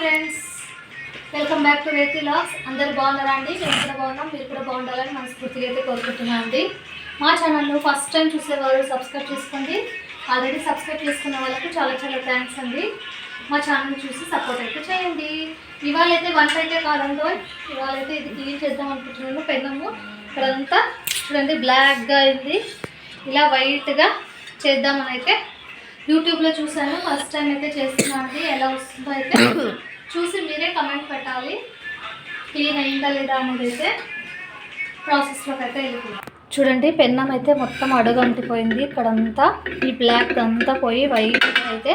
Friends welcome back to Rethi vlogs అందరు బాగున్నారా అండి? మేము కూడా బాగున్నాం. మీరు కూడా బాగుండాలని మనస్ఫూర్తిగా అయితే కోరుకుంటున్నాను అండి. మా ఛానల్ను ఫస్ట్ టైం చూసేవారు సబ్స్క్రైబ్ చేసుకోండి. ఆల్రెడీ సబ్స్క్రైబ్ చేసుకున్న వాళ్ళకు చాలా చాలా థ్యాంక్స్ అండి. మా ఛానల్ చూసి సపోర్ట్ అయితే చేయండి. ఇవాళ అయితే వంట అయితే కాదండో ఇవాళ అయితే ఇది క్లీన్ చేద్దాం అనుకుంటున్నాను పెన్నము. ఇక్కడంతా చూడండి బ్లాక్గా అయింది ఇలా వైట్గా చేద్దామని అయితే యూట్యూబ్లో చూసాను ఫస్ట్ టైం అయితే చేస్తున్నాను. అండి ఎలా వస్తుందో అయితే చూసి మీరే కమెంట్ పెట్టాలి. క్లీన్ అయిందా లేదా అనేది అయితే ప్రాసెస్లోకి అయితే వెళ్ళిపోయింది చూడండి పెన్నం అయితే మొత్తం అడుగంటిపోయింది ఇక్కడంతా ఈ బ్లాక్ అంతా పోయి వైట్ అయితే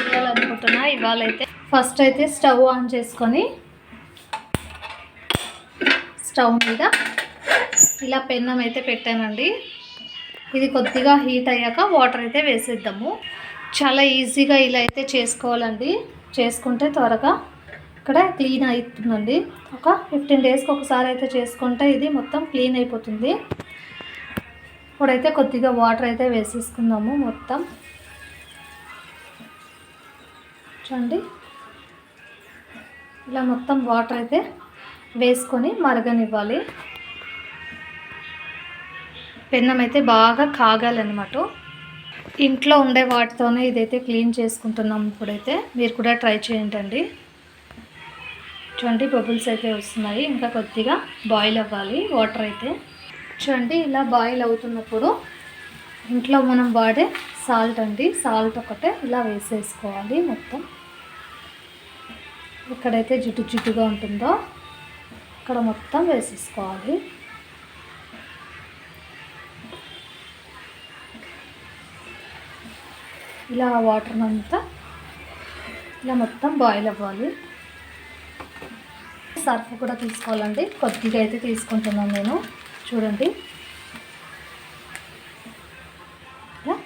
చేయాలనుకుంటున్నా ఇవాళ అయితే ఫస్ట్ అయితే స్టవ్ ఆన్ చేసుకొని స్టవ్ మీద ఇలా పెన్నం అయితే పెట్టానండి. ఇది కొద్దిగా హీట్ అయ్యాక వాటర్ అయితే వేసేద్దాము. చాలా ఈజీగా ఇలా అయితే చేసుకోవాలండి. చేసుకుంటే త్వరగా ఇక్కడ క్లీన్ అవుతుందండి. ఒక ఫిఫ్టీన్ డేస్కి ఒకసారి అయితే చేసుకుంటే ఇది మొత్తం క్లీన్ అయిపోతుంది. ఇప్పుడైతే కొద్దిగా వాటర్ అయితే వేసేసుకుందాము మొత్తం. చూడండి. ఇలా మొత్తం వాటర్ అయితే వేసుకొని మరగనివ్వాలి. పెన్నం అయితే బాగా కాగాలన్నమాట. ఇంట్లో ఉండే వాటితోనే ఇదైతే క్లీన్ చేసుకుంటున్నాం ఇప్పుడైతే. మీరు కూడా ట్రై చేయండి చూడండి బబుల్స్ అయితే వస్తున్నాయి. ఇంకా కొద్దిగా బాయిల్ అవ్వాలి వాటర్ అయితే. చూడండి ఇలా బాయిల్ అవుతున్నప్పుడు ఇంట్లో మనం వాడే సాల్ట్ అండి. సాల్ట్ ఒకటే ఇలా వేసేసుకోవాలి మొత్తం. ఎక్కడైతే జిడ్డు జిడ్డుగా ఉంటుందో అక్కడ మొత్తం వేసేసుకోవాలి. ఇలా వాటర్ అంతా ఇలా మొత్తం బాయిల్ అవ్వాలి. సర్ఫ్ కూడా తీసుకోవాలండి. కొద్దిగా అయితే తీసుకుంటున్నాను నేను. చూడండి. ఇలా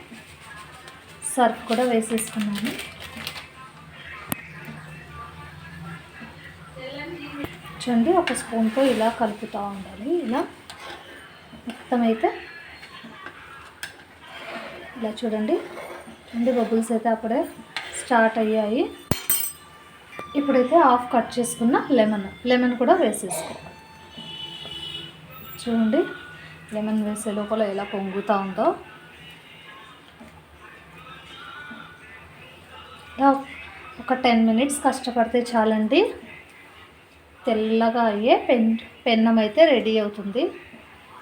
సర్ఫ్ కూడా వేసేసుకున్నాను. చూడండి ఒక స్పూన్తో ఇలా కలుపుతూ ఉండాలి. ఇలా మొత్తం అయితే ఇలా చూడండి. అండి బబుల్స్ అయితే అప్పుడే స్టార్ట్ అయ్యాయి. ఇప్పుడైతే హాఫ్ కట్ చేసుకున్న లెమన్. లెమన్ కూడా వేసేసుకో. చూడండి లెమన్ వేసే లోపల ఎలా పొంగుతూ ఉందో. ఒక టెన్ మినిట్స్ కష్టపడితే చాలండి. తెల్లగా అయ్యే పెన్ పెన్నం అయితే రెడీ అవుతుంది.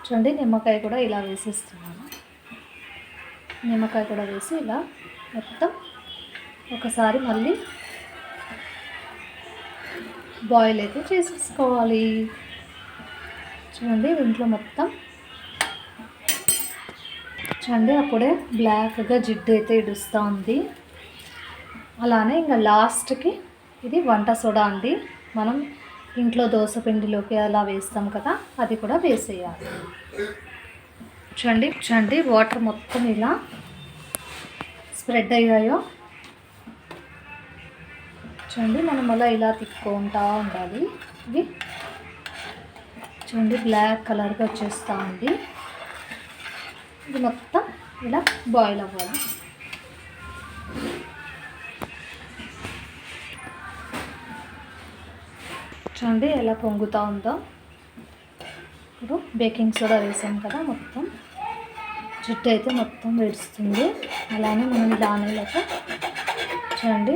చూడండి నిమ్మకాయ కూడా ఇలా వేసేస్తున్నాను. నిమ్మకాయ కూడా వేసి ఇలా మొత్తం ఒకసారి మళ్ళీ బాయిల్ అయితే చేసేసుకోవాలి. చూడండి దీంట్లో మొత్తం చూడండి అప్పుడే బ్లాక్గా జిడ్డు అయితే ఇడుస్తూ ఉంది. అలానే ఇంకా లాస్ట్కి ఇది వంట సోడా అండి. మనం ఇంట్లో దోశ పిండిలోకి అలా వేస్తాం కదా అది కూడా వేసేయాలి. చూడండి చూడండి వాటర్ మొత్తం ఇలా స్ప్రెడ్ అయ్యాయో. చూడండి మనం అలా ఇలా తిప్పుకుంటా ఉండాలి. ఇది చూడండి బ్లాక్ కలర్గా వచ్చేస్తూ ఉంది. ఇది మొత్తం ఇలా బాయిల్ అవ్వాలి. చూడండి ఎలా పొంగుతూ ఉందో. ఇప్పుడు బేకింగ్ సోడా వేసాం కదా మొత్తం. జుట్టు అయితే మొత్తం విడుస్తుంది. అలానే మనం దానిలోకి చూడండి.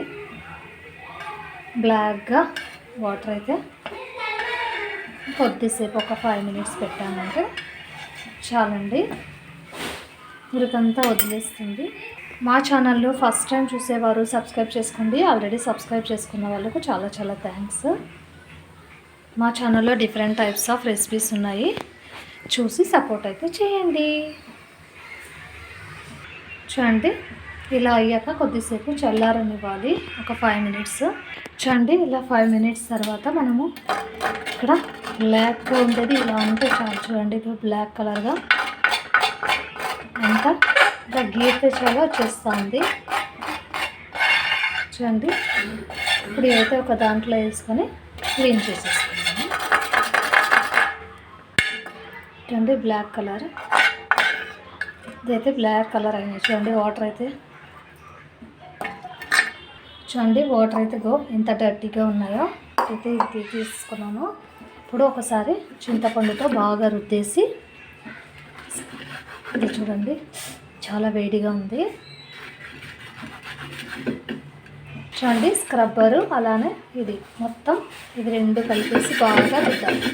బ్లాక్గా వాటర్ అయితే కొద్దిసేపు ఒక ఫైవ్ మినిట్స్ పెట్టామంటే చాలండి. మురికంతా వదిలేస్తుంది. మా ఛానల్లో ఫస్ట్ టైం చూసేవారు సబ్స్క్రైబ్ చేసుకోండి. ఆల్రెడీ సబ్స్క్రైబ్ చేసుకున్న వాళ్ళకు చాలా చాలా థ్యాంక్స్. మా ఛానల్లో డిఫరెంట్ టైప్స్ ఆఫ్ రెసిపీస్ ఉన్నాయి. చూసి సపోర్ట్ అయితే చేయండి. చూడండి ఇలా అయ్యాక కొద్దిసేపు చల్లారనివ్వాలి. ఒక ఫైవ్ మినిట్స్ చూడండి ఇలా ఫైవ్ మినిట్స్ తర్వాత మనము ఇక్కడ బ్లాక్గా ఉండేది ఇలా ఉంటే చాలు. చూడండి ఇప్పుడు బ్లాక్ కలర్గా అంతా ఇలా గీతే చాలా వచ్చేస్తుంది. చూడండి ఇప్పుడు అయితే ఒక దాంట్లో వేసుకొని క్లీన్ చేసేసుకున్నాము చూడండి బ్లాక్ కలర్ ఇదైతే బ్లాక్ కలర్ అయినాయి. చూడండి వాటర్ అయితే. చూడండి వాటర్ అయితే గో ఎంత డర్టీగా ఉన్నాయో. అయితే ఇది తీసుకున్నాను. ఇప్పుడు ఒకసారి చింతపండుతో బాగా రుద్దేసి ఇది చూడండి చాలా వేడిగా ఉంది. చూడండి స్క్రబ్బరు అలానే ఇది. మొత్తం ఇది రెండు కలిపేసి బాగా రుద్దాలి.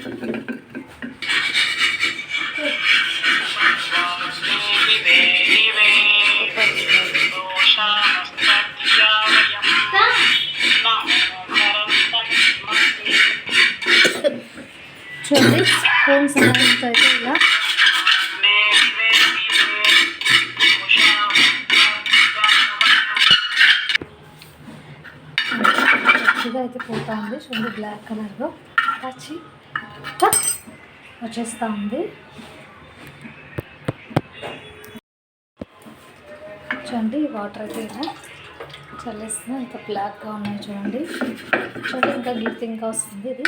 చూడండి స్పూన్ సహాయంతో అయితే ఇలా పచ్చిగా అయితే పోతా ఉంది. చూడండి బ్లాక్ కలర్లో పచ్చి టక్ వచ్చేస్తూ ఉంది. చూడండి వాటర్ అయితే ఇలా చల్లేస్తుంది. ఇంత బ్లాక్గా ఉన్నాయి చూడండి. చూడండి ఇంకా గిఫ్ట్ ఇంకా వస్తుంది ఇది.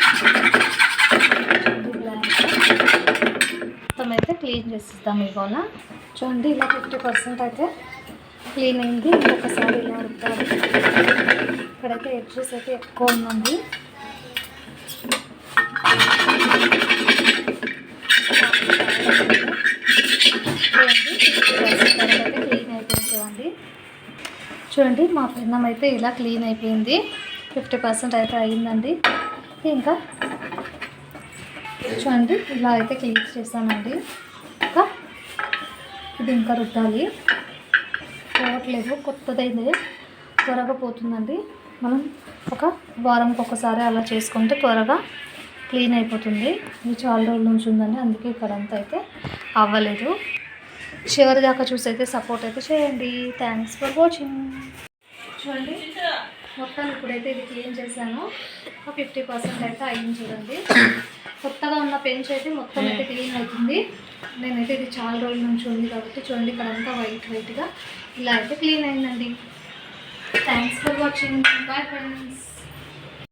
మొత్తం అయితే క్లీన్ చేసిద్దాం ఇవాళ. చూడండి ఇలా ఫిఫ్టీ పర్సెంట్ అయితే క్లీన్ అయింది. ఇంకొకసారి ఇలా రుద్దాలి. ఇక్కడైతే ఎడ్జెస్ అయితే ఎక్కువ ఉందండి క్లీన్ అయిపోయింది చూడండి చూడండి మా పెన్నం అయితే ఇలా క్లీన్ అయిపోయింది. ఫిఫ్టీ పర్సెంట్ అయితే అయిందండి. ఇంకా చూడండి ఇలా అయితే క్లీన్ చేస్తామండి. ఇంకా ఇది ఇంకా రుద్దాలి. పోవట్లేదు కొత్తదైతే త్వరగా పోతుందండి మనం ఒక వారంకి ఒకసారి అలా చేసుకుంటే త్వరగా క్లీన్ అయిపోతుంది. ఇది చాలా రోజుల నుంచి ఉందండి అందుకే ఇక్కడంతా అయితే అవ్వలేదు. చివరి దాకా చూసి అయితే సపోర్ట్ అయితే చేయండి. థ్యాంక్స్ ఫర్ వాచింగ్ చూడండి మొత్తం ఇప్పుడైతే ఇది క్లీన్ చేశాను. ఒక ఫిఫ్టీ పర్సెంట్ అయితే అయ్యింది చూడండి. కొత్తగా ఉన్న పెంచ్ అయితే మొత్తం అయితే క్లీన్ అవుతుంది. నేనైతే ఇది చాలా రోజుల నుంచి ఉంది కాబట్టి చూడండి ఇక్కడ అంతా వైట్ వైట్గా ఇలా అయితే క్లీన్ అయిందండి. Thanks for watching bye friends